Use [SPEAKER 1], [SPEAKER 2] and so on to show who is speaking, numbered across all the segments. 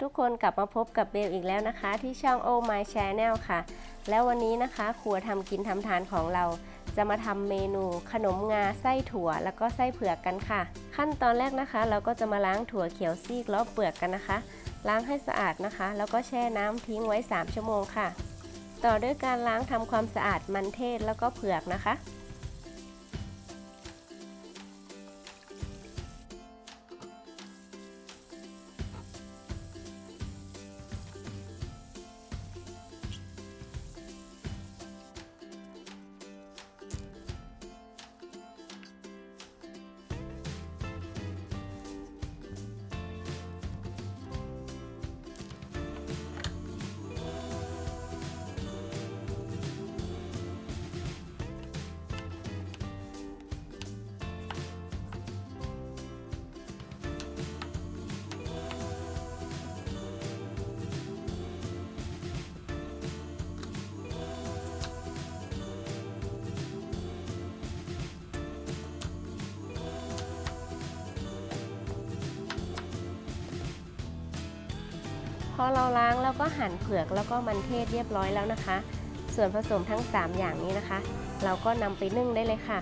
[SPEAKER 1] ทุกคนกลับมาพบกับเบลอีกแล้วนะคะ ที่ช่อง Oh My Channel ค่ะ แล้ววันนี้นะคะครัวทำกินทำทานของเรา จะมาทำเมนูขนมงาไส้ถั่ว แล้วก็ไส้เผือกกันค่ะ ขั้นตอนแรกนะคะ เราก็จะมาล้างถั่วเขียวซีกแล้วเปลือกกันนะคะ ล้างให้สะอาดนะคะ แล้วก็แช่น้ำทิ้งไว้ 3 ชั่วโมงค่ะ ต่อด้วยการล้างทำความสะอาดมันเทศแล้วก็เผือกนะคะ อเราล้างแล้วก็หั่นเผือกแล้วก็มันเทศเรียบร้อยแล้วนะคะ ส่วนผสมทั้ง 3 อย่างนี้นะคะ เราก็นำไปนึ่งได้เลยค่ะ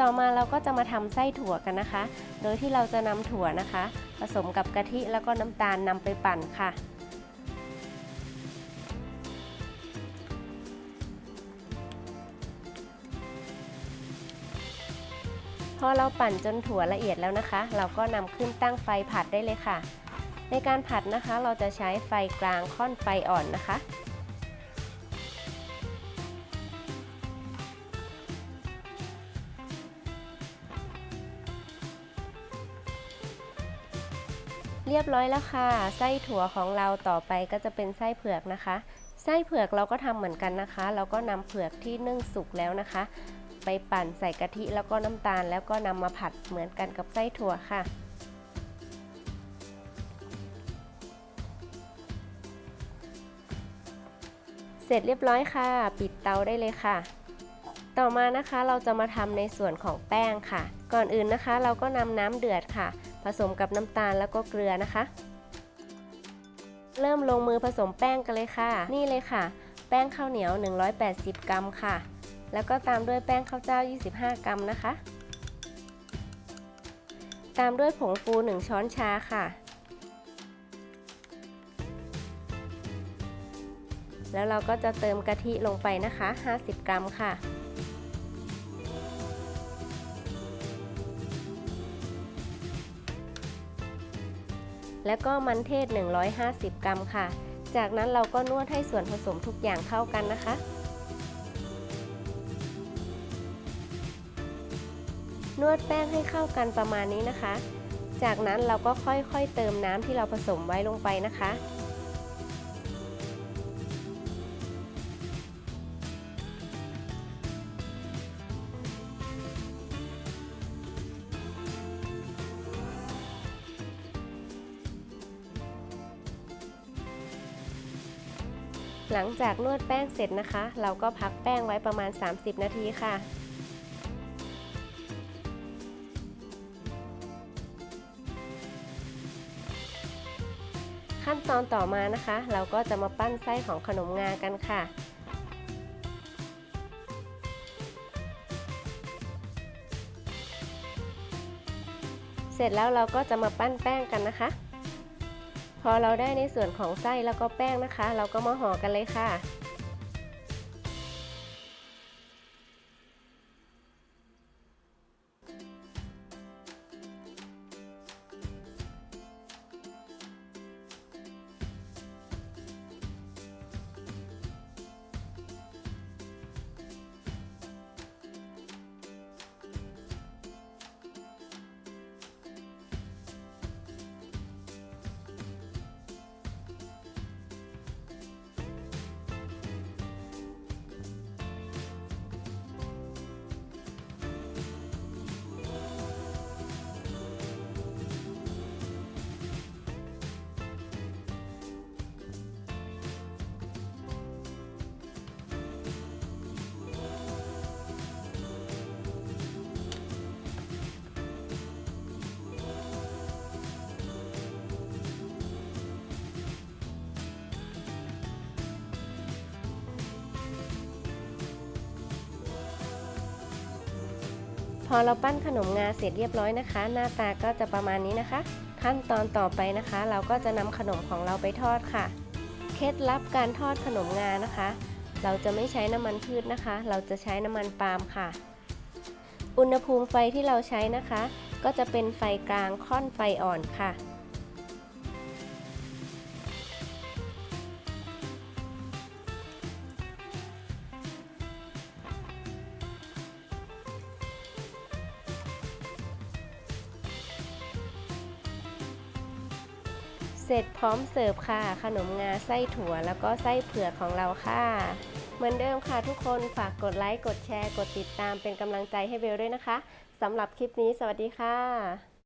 [SPEAKER 1] ต่อมาเราก็จะมาทำไส้ถั่วกันนะคะ โดยที่เราจะนำถั่วนะคะ ผสมกับกะทิแล้วก็น้ำตาลนำไปปั่นค่ะพอเราปั่นจนถั่วละเอียดแล้วนะคะ เราก็นำขึ้นตั้งไฟผัดได้เลยค่ะ ในการผัดนะคะเราจะใช้ไฟกลางค่อนไฟอ่อนนะคะ เรียบร้อยแล้วค่ะ ไส้ถั่วของเราต่อไปก็จะเป็นไส้เผือกนะคะ ไส้เผือกเราก็ทำเหมือนกันนะคะ เราก็นำเผือกที่นึ่งสุกแล้วนะคะ ไปปั่นใส่กะทิแล้วก็น้ำตาล แล้วก็นำมาผัดเหมือนกันกับไส้ถั่วค่ะ เสร็จเรียบร้อยค่ะ ปิดเตาได้เลยค่ะ ต่อมานะคะเราจะมาทำในส่วนของแป้งค่ะ ก่อนอื่นนะคะ เราก็นำน้ำเดือดค่ะ ผสมกับน้ำตาลแล้วก็เกลือนะคะ เริ่มลงมือผสมแป้งกันเลยค่ะ นี่เลยค่ะ แป้งข้าวเหนียว 180 กรัมค่ะ แล้วก็ตามด้วยแป้งข้าวเจ้า 25 กรัมนะคะ ตามด้วยผงฟู 1 ช้อนชาค่ะ แล้วเราก็จะเติมกะทิลงไปนะคะ 50 กรัมค่ะ แล้วก็มันเทศ 150 กรัมค่ะ จากนั้นเราก็นวดให้ส่วนผสมทุกอย่างเข้ากันนะคะนวดแป้งให้เข้ากันประมาณนี้นะคะ จากนั้นเราก็ค่อยๆเติมน้ำที่เราผสมไว้ลงไปนะคะ หลังจากนวดแป้งเสร็จนะคะ เราก็พักแป้งไว้ประมาณ 30 นาทีค่ะขั้นตอนต่อมานะคะ เราก็จะมาปั้นไส้ของขนมงากันค่ะ เสร็จแล้วเราก็จะมาปั้นแป้งกันนะคะ พอเราได้ในส่วนของไส้แล้วก็แป้งนะคะ เราก็มาห่อกันเลยค่ะ พอเราปั้นขนมงาเสร็จเรียบร้อยนะคะ หน้าตาก็จะประมาณนี้นะคะ ขั้นตอนต่อไปนะคะ เราก็จะนำขนมของเราไปทอดค่ะ เคล็ดลับการทอดขนมงานะคะ เราจะไม่ใช้น้ำมันพืชนะคะ เราจะใช้น้ำมันปาล์มค่ะ อุณหภูมิไฟที่เราใช้นะคะ ก็จะเป็นไฟกลางค่อนไฟอ่อนค่ะ เสร็จพร้อมเสิร์ฟค่ะ ขนมงาไส้ถั่วแล้วก็ไส้เผือกของเราค่ะ เหมือนเดิมค่ะทุกคนฝากกดไลค์ กดแชร์ กดติดตามเป็นกำลังใจให้เบลด้วยนะคะสำหรับคลิปนี้สวัสดีค่ะ